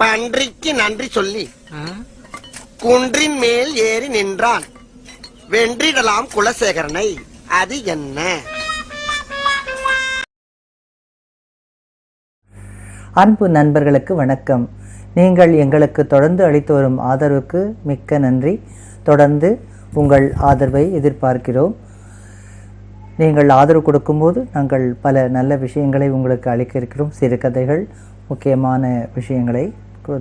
பன்றிக்கு நன்றி சொல்லி குன்றின் மேல் ஏறி நின்றான். வென்றிடலாம் குலசேகரனை அது என்ன? அன்பு நண்பர்களுக்கு வணக்கம். நீங்கள் எங்களுக்கு தொடர்ந்து அளித்து வரும் ஆதரவுக்கு மிக்க நன்றி. தொடர்ந்து உங்கள் ஆதரவை எதிர்பார்க்கிறோம். நீங்கள் ஆதரவு கொடுக்கும்போது நாங்கள் பல நல்ல விஷயங்களை உங்களுக்கு அளிக்க இருக்கிறோம். சிறுகதைகள் முக்கியமான விஷயங்களை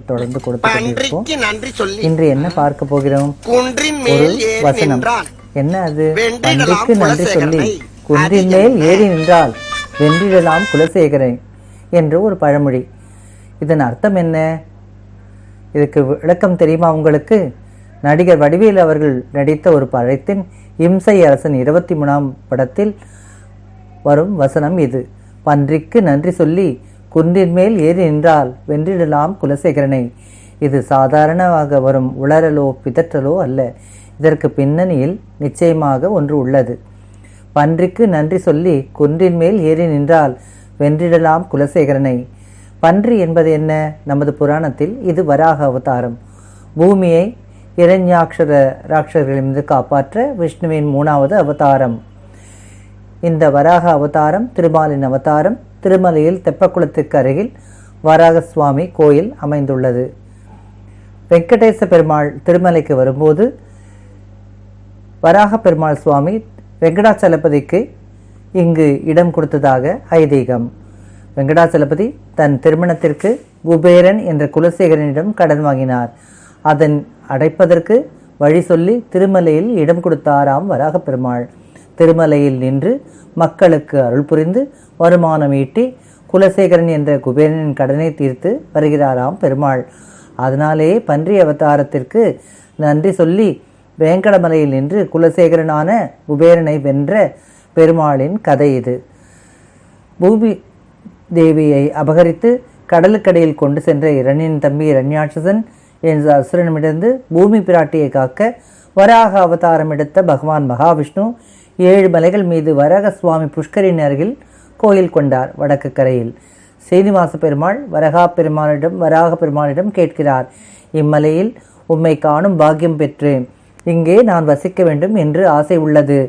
தொடர்ந்து கொடுத்து நன்றி சொல்லி இன்று என்ன பார்க்க போகிறோம்? ஒரு வசனம். என்ன அது? பன்றிக்கு நன்றி சொல்லி குலசேகரனை. குன்றின் மேல் ஏறி நின்றால் வென்றிடலாம் குலசேகரை என்று ஒரு பழமொழி. இதன் அர்த்தம் என்ன? இதுக்கு விளக்கம் தெரியுமா உங்களுக்கு? நடிகர் வடிவேலு அவர்கள் நடித்த ஒரு படத்தின் இம்சை அரசன் இருபத்தி மூணாம் படத்தில் வரும் வசனம் இது. பன்றிக்கு நன்றி சொல்லி குன்றின் மேல் ஏறி நின்றால் வென்றிடலாம் குலசேகரனை. இது சாதாரணமாக வரும் உளறலோ பிதற்றலோ அல்ல. இதற்கு பின்னணியில் நிச்சயமாக ஒன்று உள்ளது. பன்றிக்கு நன்றி சொல்லி குன்றின் மேல் ஏறி நின்றால் வென்றிடலாம் குலசேகரனை. பன்றி என்பது என்ன? நமது புராணத்தில் இது வராக அவதாரம். பூமியை இரண்யாட்சர ராட்சர்களிலிருந்து காப்பாற்ற விஷ்ணுவின் மூணாவது அவதாரம். இந்த வராக அவதாரம் திருமாலின் அவதாரம் திருமலையில் தெப்பக்குளத்துக்கு அருகில் வராக சுவாமி கோயில் அமைந்துள்ளது. வெங்கடேச பெருமாள் திருமலைக்கு வரும்போது வராக பெருமாள் சுவாமி வெங்கடாச்சலபதிக்கு இங்கு இடம் கொடுத்ததாக ஐதீகம். வெங்கடாச்சலபதி தன் திருமணத்திற்கு குபேரன் என்ற குலசேகரனிடம் கடன் வாங்கினார். அதன் அடைப்பதற்கு வழி சொல்லி திருமலையில் இடம் கொடுத்தாராம் வராக பெருமாள். திருமலையில் நின்று மக்களுக்கு அருள் புரிந்து வருமானம் ஈட்டி குலசேகரன் என்ற குபேரனின் கடனை தீர்த்து வருகிறாராம் பெருமாள். அதனாலே பன்றி அவதாரத்திற்கு நன்றி சொல்லி வேங்கடமலையில் நின்று குலசேகரனான குபேரனை வென்ற பெருமாளின் கதை இது. பூமி தேவியை அபகரித்து கடலுக்கடியில் கொண்டு சென்ற இரணியின் தம்பி இரண்யாட்சசன் என்ற அசுரனிடந்து பூமி பிராட்டியை காக்க வராக அவதாரம் எடுத்த பகவான் மகாவிஷ்ணு ஏழு மலைகள் மீது வரக சுவாமி புஷ்கரின் அருகில் கோயில் கொண்டார் வடக்கு கரையில். சீனிவாச பெருமாள் வரகா பெருமானிடம் வராக பெருமானிடம் கேட்கிறார் இம்மலையில் உம்மை காணும் பாக்கியம் பெற்றேன். இங்கே நான் வசிக்க வேண்டும் என்று ஆசை உள்ளது.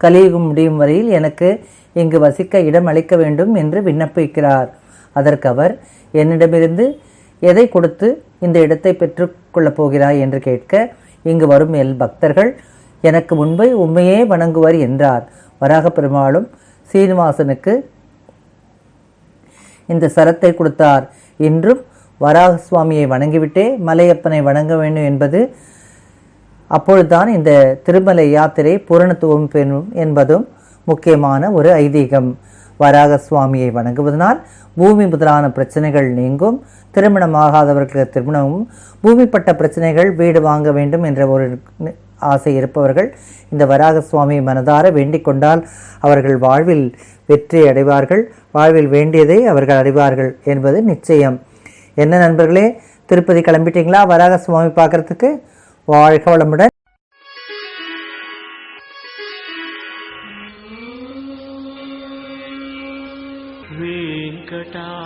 கலியுகம் முடியும் வரையில் எனக்கு இங்கு வசிக்க இடம் அளிக்க வேண்டும் என்று விண்ணப்பிக்கிறார். அதற்கு அவர் என்னிடமிருந்து எதை கொடுத்து இந்த இடத்தை பெற்றுக்கொள்ளப் போகிறாய்? என்று கேட்க இங்கு வரும் எல் பக்தர்கள் எனக்கு முன்பை உண்மையே வணங்குவர் என்றார். வராக பெருமாளும் சீனிவாசனுக்கு இந்த சரத்தை கொடுத்தார். என்றும் வராக சுவாமியை வணங்கிவிட்டே மலையப்பனை வணங்க வேண்டும் என்பது அப்பொழுதுதான் இந்த திருமலை யாத்திரை பூரணத்துவம் பெறும் என்பதும் முக்கியமான ஒரு ஐதீகம். வராக சுவாமியை வணங்குவதனால் பூமி முதலான பிரச்சனைகள் நீங்கும். திருமணமாகாதவர்களுக்கு திருமணமும் பூமிப்பட்ட பிரச்சனைகள் வீடு வாங்க வேண்டும் என்ற ஒரு ஆசை இருப்பவர்கள் இந்த வராக சுவாமி மனதார வேண்டிக் கொண்டால் அவர்கள் வாழ்வில் வெற்றி அடைவார்கள். வாழ்வில் வேண்டியதை அவர்கள் அடைவார்கள் என்பது நிச்சயம். என்ன நண்பர்களே திருப்பதி கிளம்பிட்டீங்களா வராக சுவாமி பார்க்குறதுக்கு? வாழ்க வளமுடன். வெங்கடா